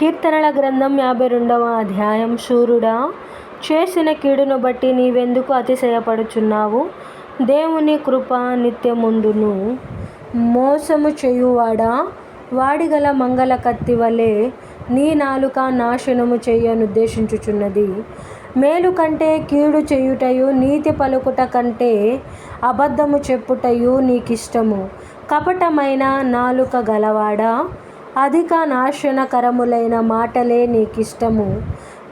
కీర్తనల గ్రంథం యాభై రెండవ అధ్యాయం. శూరుడా చేసిన కీడును బట్టి నీవెందుకు అతిశయపడుచున్నావు? దేవుని కృప నిత్యముందును మోసము చేయువాడా? వాడిగల మంగళ కత్తి వలె నీ నాలుక నాశనము చేయనుద్దేశించుచున్నది. మేలు కంటే కీడు చేయుటయు నీతి పలుకుట కంటే అబద్ధము చెప్పుటయు నీకిష్టము. కపటమైన నాలుక గలవాడా? అధిక నాశనకరములైన మాటలే నీకిష్టము.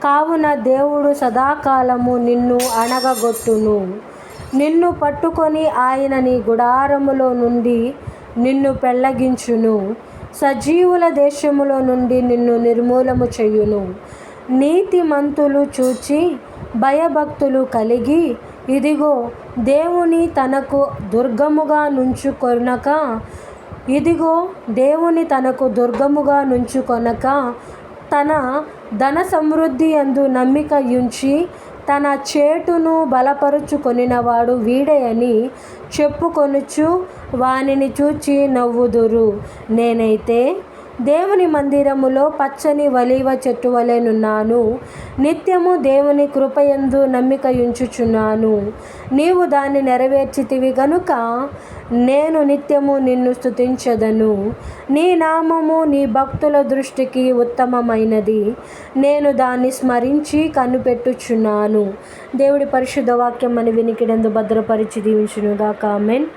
కావున దేవుడు సదాకాలము నిన్ను అణగగొట్టును. నిన్ను పట్టుకొని ఆయన నీ గుడారములో నుండి నిన్ను పెళ్ళగించును. సజీవుల దేశములో నుండి నిన్ను నిర్మూలము చేయును. నీతిమంతులు చూచి భయభక్తులు కలిగి ఇదిగో దేవుని తనకు దుర్గముగా నుంచుకొనక ఇదిగో దేవుని తనకు దుర్గముగా నుంచుకొనక తన ధన సమృద్ధి యందు నమ్మిక యుంచి తన చేటును బలపరుచుకొనినవాడు వీడే అని చెప్పుకొనుచు వానిని చూచి నవ్వుదురు. నేనైతే దేవుని మందిరములో పచ్చని వలీవ చెట్టు వలెనున్నాను నిత్యము దేవుని కృపయందు నమ్మిక ఉంచుచున్నాను నీవు దాన్ని నెరవేర్చితివి గనుక నేను నిత్యము నిన్ను స్తుతించదను. నీ నామము నీ భక్తుల దృష్టికి ఉత్తమమైనది. నేను దాన్ని స్మరించి కనిపెట్టుచున్నాను. దేవుడి పరిశుద్ధ వాక్యం అని వినికిడందు భద్రపరిచి దీవించునుగా కామెంట్